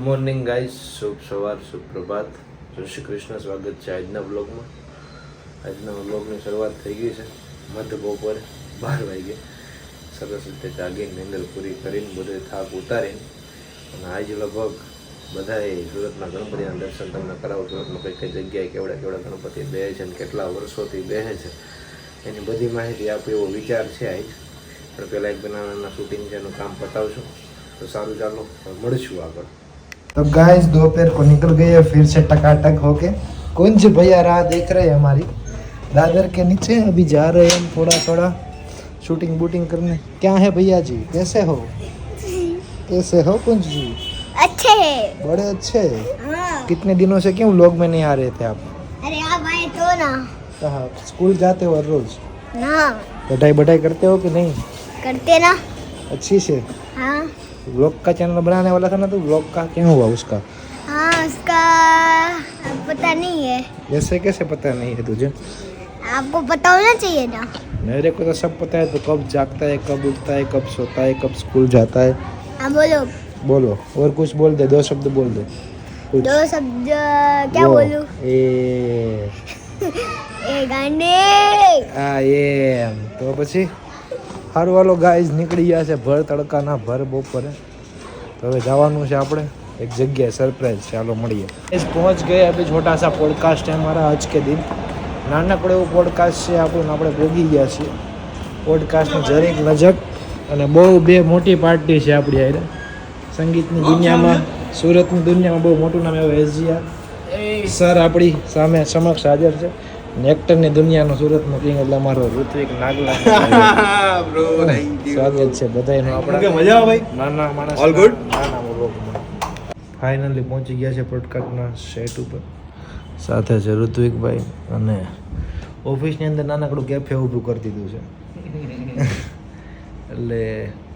Morning guys શુભ સવાર શુભ પ્રભાત જય શ્રી કૃષ્ણ સ્વાગત છે આજના બ્લોગમાં આજના બ્લોગની શરૂઆત થઈ ગઈ છે મધ બપોરે બાર વાગે સરસ રીતે જાગીને નિંદર પૂરી કરીને બધે થાક ઉતારીને અને આજ લગભગ બધાએ સુરતના ગણપતિના દર્શન તમને કરાવો સુરતમાં કઈ કઈ જગ્યાએ કેવડા કેવડા ગણપતિ બેસે છે અને કેટલા વર્ષોથી બેસે છે એની બધી માહિતી આપે એવો વિચાર છે આજ પણ પહેલાં એક બનાવવાના શૂટિંગ છે એનું કામ પતાવશું. તો સારું ચાલો. મળીશું આગળ. तो गाइस दोपहर को निकल गए हैं फिर से टकाटक होके कुंज भैया राह देख रहे हैं हमारी। दादर के नीचे अभी जा रहे हैं हम थोड़ा थोड़ा शूटिंग बूटिंग करने। क्या है भैया जी? कैसे हो? कैसे हो कुंज जी? अच्छे बड़े अच्छे? हाँ। कितने दिनों से क्यों लोग में नहीं आ रहे थे आप? अरे आप आए तो ना। कहा? स्कूल जाते हो हर रोज? ना पढ़ाई बढ़ाई करते हो कि नहीं? करते ना। अच्छी से? हाँ। व्लॉग का चैनल बनाने वाला था ना तो व्लॉग का क्या हुआ उसका? हाँ उसका पता नहीं है। जैसे कैसे पता नहीं है तुझे? आपको पता होना चाहिए ना। मेरे को तो सब पता है तो कब जागता है कब उठता है कब सोता है कब स्कूल जाता है। हाँ बोलो। बोलो और कुछ बोल दे दो शब्द बोल दे। कुछ। दो शब्द क्या बोलूँ? ए। ए गाने। आ ये तो પછી સારું હાલો ગાઈઝ નીકળી ગયા છે ભર તડકાના ભર બપોરે. તો હવે જવાનું છે આપણે. એક જગ્યાએ સરપ્રાઈઝ છે ચાલો મળીએ. એ પહોંચ ગયા અભી છોટા સા પોડકાસ્ટ છે મારા આજ કે દિન. નાનકડો એવો પોડકાસ્ટ છે આપણું આપણે ભોગી ગયા છીએ. પોડકાસ્ટની જરીક નજક અને બહુ બે મોટી પાર્ટી છે આપણી આયરે સંગીતની દુનિયામાં સુરતની દુનિયામાં બહુ મોટું નામ એવું એસજીઆર સર આપણી સામે સમક્ષ હાજર છે. અને એક્ટરની દુનિયાનો સુરતનો કિંગ એટલે અમારો ઋત્વિક નાગલા. સ્વાગત છે બધાયનું આપણે મજા ભાઈ? નાના માણસ All good? નાના વ્લોગમાં ફાઇનલી પહોંચી ગયા છે પોડકાસ્ટના સેટ ઉપર. સાથે છે ઋત્વિકભાઈ અને ઓફિસની અંદર નાનકડું કેફે ઊભું કરી દીધું છે. એટલે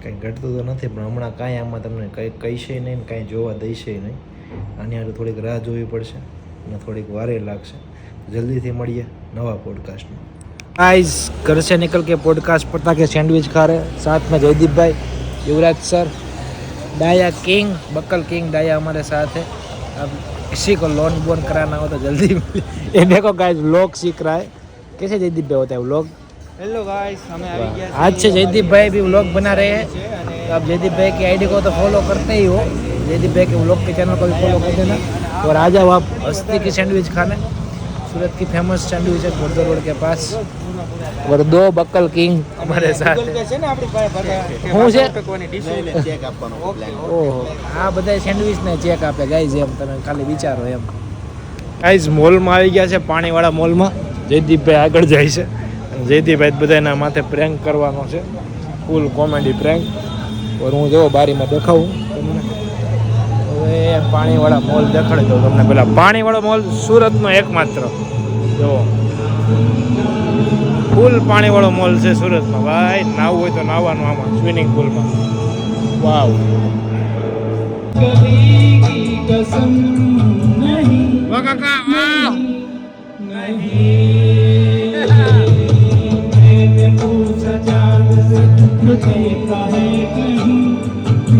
કંઈ ઘટતું તો નથી પણ હમણાં કાંઈ આમાં તમને કંઈ કહીશે નહીં ને કાંઈ જોવા દઈશે નહીં. આની હારે થોડીક રાહ જોવી પડશે અને થોડીક વારે લાગશે. जल्दी से मड़िए नवा पॉडकास्ट में आइज़ घर से निकल के पॉडकास्ट पर ताकि सैंडविच खा रहे साथ में जयदीप भाई युवराज सर डाया किंग बक्कल किंग डाया हमारे साथ है अब किसी को लोन बोन कराना हो तो जल्दी ये देखो गाइज़ लोग सीख रहा है कैसे जयदीप भाई होता है व्लॉग हेलो गाइस हमें आज से जयदीप भाई भी व्लॉग बना रहे हैं तो आप जयदीप भाई की आईडी को तो फॉलो करते ही हो जयदीप भाई के व्लॉग के चैनल को भी फॉलो कर देना और आ जाओ आप हस्ती की सैंडविच खाने सूरत की फेमस सैंडविच है घोड़दर रोड के पास और दो बक्कल किंग हमारे साथ ગૂગલ પે છે ને આપણી પાસે બધા હું છે? રૂપિયાની ડીશ ચેક આપવાનો પ્લાન ઓહો આ બધા સેન્ડવિચ ને ચેક આપે ગાઈઝ એમ તમે ખાલી વિચારો એમ ગાઈઝ મોલમાં આવી ગયા છે પાણીવાળા મોલમાં જયદીપભાઈ આગળ જાય છે અને જયદીપભાઈ બધાના માથે પ્રેન્ક કરવાનો છે ફૂલ કોમેડી પ્રેન્ક ઓર હું જો બારીમાં દેખાવું તમને હવે પાણીવાળા મોલ દેખાડી દઉં તમને પેલા પાણીવાળો મોલ સુરતનો એકમાત્ર. જો ફૂલ પાણીવાળો મોલ છે સુરતમાં ભાઈ નાવું હોય તો નાવાનું આમાં સ્વિમિંગ પુલમાં. વાવ. કાકા વાહ નહીં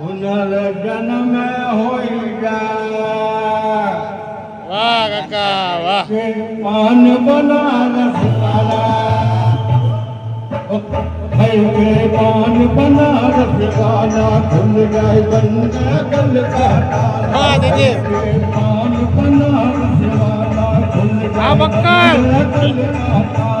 ઉનર જન્મે હોઈ જા વાહ કાકા વાહ માન બનારસ વાલા ભાઈ કે માન બનારસ વાલા ખુલ જાય બંને કલ કાકા હા દેજે માન બનારસ વાલા ખુલ જાય બંને કલ કાકા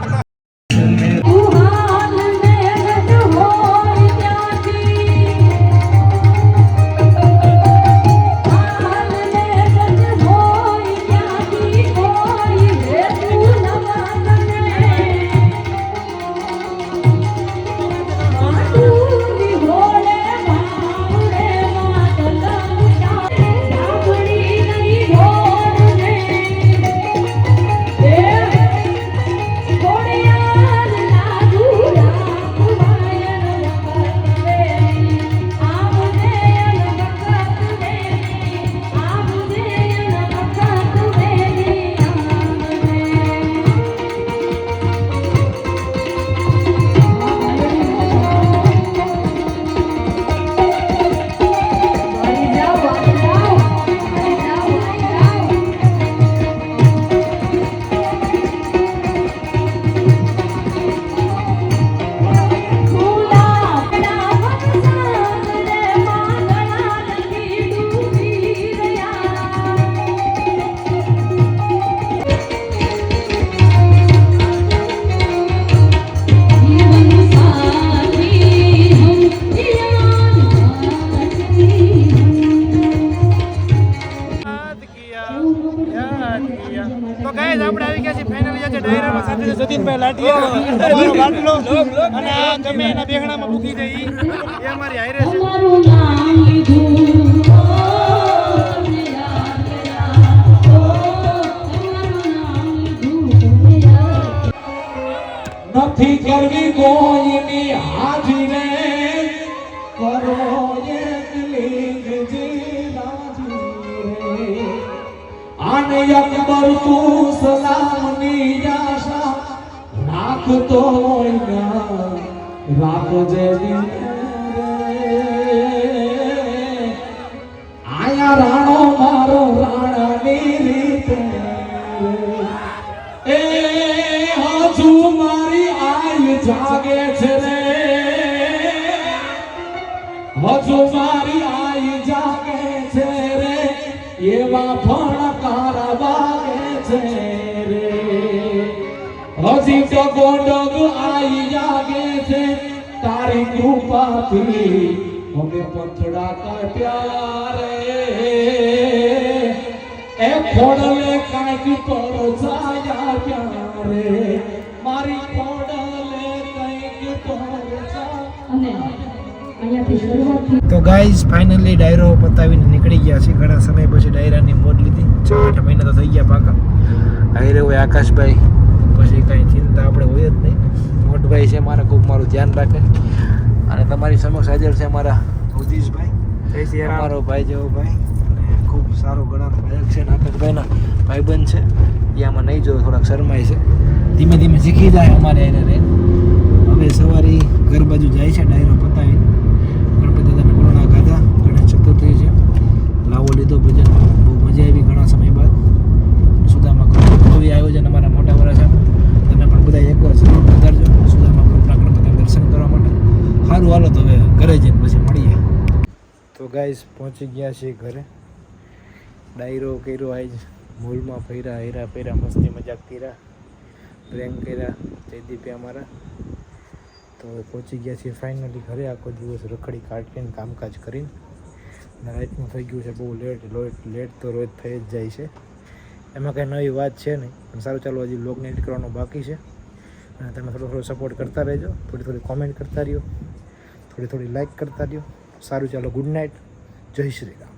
તો ગાઈઝ આપણે આવી ગયા છીએ ફાઇનલી આજે ડાયરામાં સાથે છે જતીનભાઈ લાઠી બાટલો અને આ ગમે એના બેહણામાં મૂકી દે એ અમારી હાઈરે છે. નથી કરવી કોઈની હાજરી. કરો આને અકબર તું સલામની આશા રાખતો રાખજે આયા રાણો મારો રાણાની રીતે એ હજુ મારી આય જાગે છે રે. હજુ મારી આય જાગે છે રે. એવા ફણકાર તો ગોડગ આઈ જાગે છે. તારી કૃપાથી અમે પથડા કાપ્યા રે. એ ખોડલે કાંઈક પર છાયા ક્યારે મારી ખોડલે કંઈક પર અને તો ગાઈઝ ફાઇનલી ડાયરો પતાવીને નીકળી ગયા છે ઘણા સમય પછી ડાયરાની મોડ લીધી. છ આઠ મહિના તો થઈ ગયા પાકા. હારે રહ્યો આકાશભાઈ. પછી કાંઈ ચિંતા આપણે હોય જ નહીં. મોટભાઈ છે મારા ખૂબ મારું ધ્યાન રાખે. અને તમારી સમક્ષ હાજર છે મારા ઉદીશભાઈ જય અમારો ભાઈ જેવો ભાઈ. અને ખૂબ સારો ગણાનો ગાયક છે. અને ભાઈબંધ છે. એ આમાં નહીં જો થોડાક શરમાય છે. ધીમે ધીમે શીખી જાય અમારે એને રે હવે સવારે ઘર બાજુ જાય છે ડાયરો પતાવી. ગણપતિ દાદાને પૂર્ણા ગાધા. ગણેશ ચતુર્થી છે. લાવો લીધો ભજન. બહુ મજા આવી ઘણા સમય બાદ સુદામા ગ્રુપ નવી આયોજન અમારા મોટા વરાછામાં તમે પણ બધા એકવાર જરૂર પધારજો સુદામા ગ્રુપના ગણપતિના દર્શન કરવા માટે સારું હાલો તો ઘરે જઈને પછી મળીએ. તો ગાઈસ પહોંચી ગયા છીએ ઘરે. ડાયરો કર્યો આજ. મોલમાં ફર્યા હેરા ફેરા મસ્તી મજાક કર્યા. પ્રેમ કર્યા, જયદીપે અમારા. તો પહોંચી ગયા છીએ ફાઇનલી ઘરે. આખો દિવસ રખડી કાઢીને કામકાજ કરીને. અને રાતનું થઈ ગયું છે બહુ લેટ લોટ લેટ તો રોજ થઈ જ જાય છે. એમાં કંઈ નવી વાત છે નહીં. પણ સારું ચાલો, હજી બ્લોગને એડિટ કરવાનો બાકી છે. અને તમે થોડો થોડો સપોર્ટ કરતા રહેજો. થોડી થોડી કોમેન્ટ કરતા રહ્યો. થોડી થોડી લાઇક કરતા રહ્યો. સારું ચાલો ગુડ નાઇટ જય શ્રી રામ.